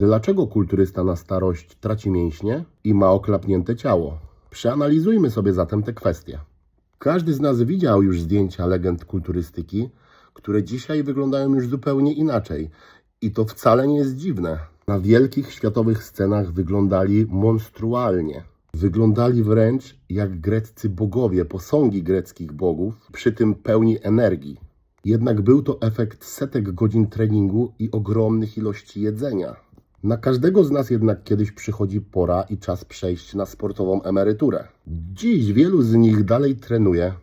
Dlaczego kulturysta na starość traci mięśnie i ma oklapnięte ciało? Przeanalizujmy sobie zatem te kwestie. Każdy z nas widział już zdjęcia legend kulturystyki, które dzisiaj wyglądają już zupełnie inaczej. I to wcale nie jest dziwne. Na wielkich światowych scenach wyglądali monstrualnie. Wyglądali wręcz jak greccy bogowie, posągi greckich bogów, przy tym pełni energii. Jednak był to efekt setek godzin treningu i ogromnych ilości jedzenia. Na każdego z nas jednak kiedyś przychodzi pora i czas przejść na sportową emeryturę. Dziś wielu z nich dalej trenuje,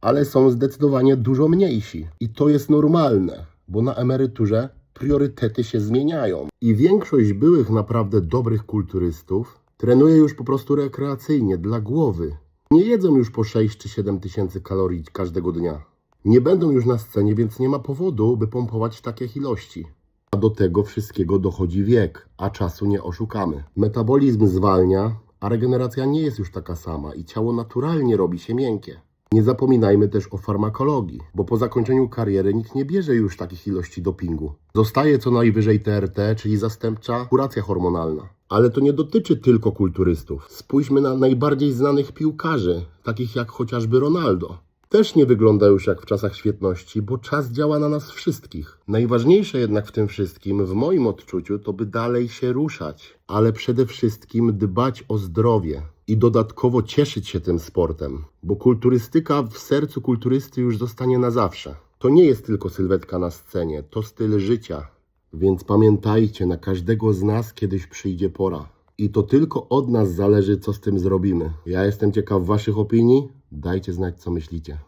ale są zdecydowanie dużo mniejsi. I to jest normalne, bo na emeryturze priorytety się zmieniają. I większość byłych naprawdę dobrych kulturystów trenuje już po prostu rekreacyjnie, dla głowy. Nie jedzą już po 6 czy 7 tysięcy kalorii każdego dnia. Nie będą już na scenie, więc nie ma powodu, by pompować takich ilości. A do tego wszystkiego dochodzi wiek, a czasu nie oszukamy. Metabolizm zwalnia, a regeneracja nie jest już taka sama i ciało naturalnie robi się miękkie. Nie zapominajmy też o farmakologii, bo po zakończeniu kariery nikt nie bierze już takich ilości dopingu. Zostaje co najwyżej TRT, czyli zastępcza kuracja hormonalna. Ale to nie dotyczy tylko kulturystów. Spójrzmy na najbardziej znanych piłkarzy, takich jak chociażby Ronaldo. Też nie wygląda już jak w czasach świetności, bo czas działa na nas wszystkich. Najważniejsze jednak w tym wszystkim, w moim odczuciu, to by dalej się ruszać, ale przede wszystkim dbać o zdrowie i dodatkowo cieszyć się tym sportem, bo kulturystyka w sercu kulturysty już zostanie na zawsze. To nie jest tylko sylwetka na scenie, to styl życia. Więc pamiętajcie, na każdego z nas kiedyś przyjdzie pora. I to tylko od nas zależy, co z tym zrobimy. Ja jestem ciekaw Waszych opinii. Dajcie znać, co myślicie.